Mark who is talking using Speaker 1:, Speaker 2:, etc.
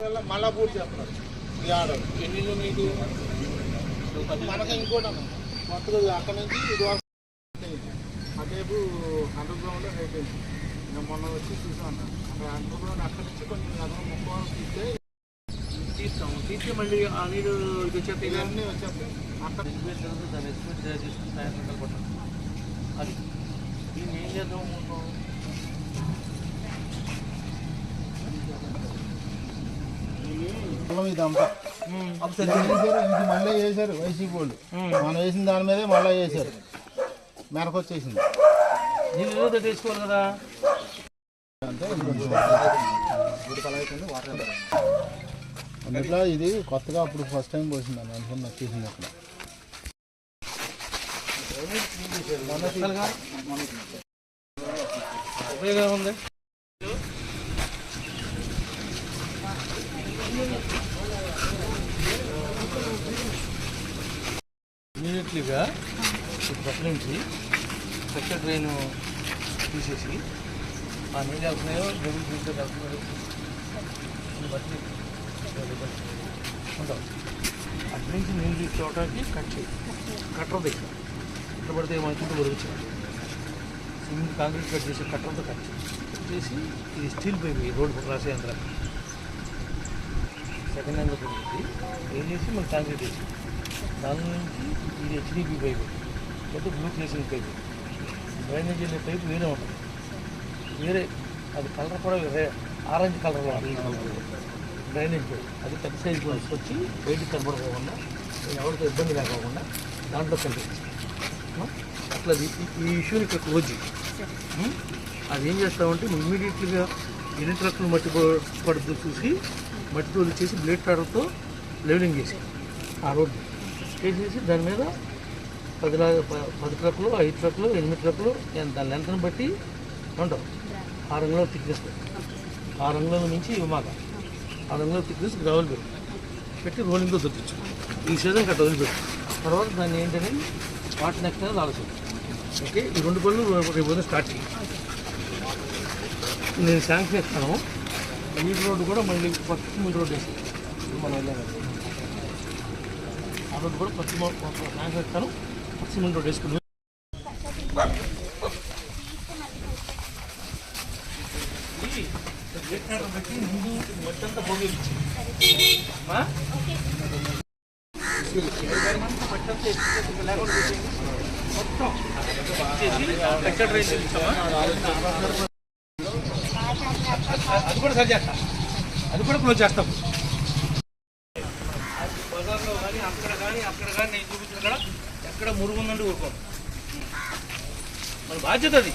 Speaker 1: మళ్ళా పూర్తి చేస్తున్నారు. ఈ ఆర్డర్.
Speaker 2: ఎన్ని మీకు?
Speaker 1: మనకి ఇంకోటి అన్న కొత్తగా అక్కడ నుంచి ఇది వరకు అటేపు అండర్ గ్రౌండ్ అయిపోయింది నేను మొన్న వచ్చి చూసాను అక్కడ అండర్ గ్రౌండ్ అక్కడ నుంచి కొంచెం అదనం ముక్కలు తీస్తే
Speaker 2: తీస్తాము. తీస్తే మళ్ళీ ఆ నీరు ఇది వచ్చేస్తే
Speaker 1: ఇవన్నీ వచ్చేస్తాయి. అక్కడ
Speaker 2: ఎస్టిమేట్ జరుగుతుంది. దాన్ని తయారు చేసుకుని సాయంత్రం కలపడం అది. దీన్ని ఏం చేద్దాం
Speaker 1: పొలం ఇదంతా. ఇది మళ్ళీ వేశారు వైసీపీ వాళ్ళు. మనం వేసిన దాని మీదే మళ్ళీ
Speaker 2: నీళ్ళు ఏదో తెచ్చుకోవాలి కదా.
Speaker 1: అందుట్లో ఇది కొత్తగా అప్పుడు ఫస్ట్ టైం పోసింది అన్న అనుకుని నచ్చేసింది అక్కడ.
Speaker 2: ఉపయోగం ఉంది. ఇమీడియట్లీగా ఈ నుంచి పెద్ద డ్రైన్ తీసేసి ఆ నీళ్ళు వెళ్తున్నాయో డబ్బులు దీంట్లో బట్టి ఉంటాం. అటు నుంచి నీళ్ళు తీసుకోవడానికి కట్ చేయి. కట్టర్ దగ్గర కట్ట పడితే ఏమనుకుంటే ఒరుగుచ్చాడు సిమెంట్ కాంక్రీట్ కట్ చేసి కట్టర్తో కట్ చేసి కట్ చేసి ఇది స్టీల్ పైపు రోడ్డు రాసే అంతా సెకండ్ హ్యాండ్ పెట్టి ఏం చేసి మన కాంక్రీట్ వేసి. దాని నుంచి ఇది హెచ్డిపి పైపు. లేకపోతే బ్లూ ఫేసింగ్ పైపు. డ్రైనేజ్ వెళ్ళే పైపు వేరే ఉంటుంది. వేరే అది కలర్ కూడా వేరే. ఆరెంజ్ కలర్లో ఉంటుంది డ్రైనేజ్ పైపు. అది పెద్ద సైజ్ కూడా వచ్చి బయటికి కనపడకుండా నేను ఎవరితో ఇబ్బంది లేకోకుండా దాంట్లో కనిపించింది అట్లా అది ఈ- ఇష్యూని ఇక్కడ క్లోజ్ అది ఏం చేస్తామంటే ఇమీడియట్లీగా ఎన్ని ట్రక్కులు మట్టి పో- పడుతూ చూసి మట్టి రోజు చేసి బ్లేడ్ టాడర్తో లెవెలింగ్ చేసి ఆ రోడ్డు. చేసేసి దాని మీద పది పది ట్రక్కులు ఐదు ట్రక్కులు ఎనిమిది ట్రక్కులు ఎంత- దాని లెంత్ని బట్టి ఉండవు. ఆరు అంగుళాల థిక్నెస్ ఆరు అంగుళాల నుంచి ఇవి ఆరు అంగుళాల థిక్నెస్ గ్రావెల్ పెట్టి పెట్టి రోలింగ్తో దొరికించు. ఈ సీజన్ కట్ట వదిలిపెట్టు. తర్వాత దాన్ని ఏంటని వాటర్ నెక్స్ట్ అనేది ఆలోచన. ఓకే? ఈ రెండు పనులు రేపు స్టార్ట్ చేయి నేను శాంక్షన్ ఇస్తాను ఈ రోడ్డు కూడా మళ్ళీ ఫస్ట్ ముందు రోడ్డు. వేసి మనం వెళ్ళాం ఆ రోడ్డు కూడా ఫస్ట్ శాంక్షన్ ఇస్తాను ఫస్ట్ ముందు రోడ్డు వేసుకుని. ఇది గేట్ అది కూడా సరి చేస్తాం. అది కూడా క్లోజ్ చేస్తాం. బజార్లో కానీ అక్కడ కానీ అక్కడ కానీ నేను చూపించిన ఎక్కడ మురుగు ఉందంటే ఊరుకోం. మన బాధ్యత అది.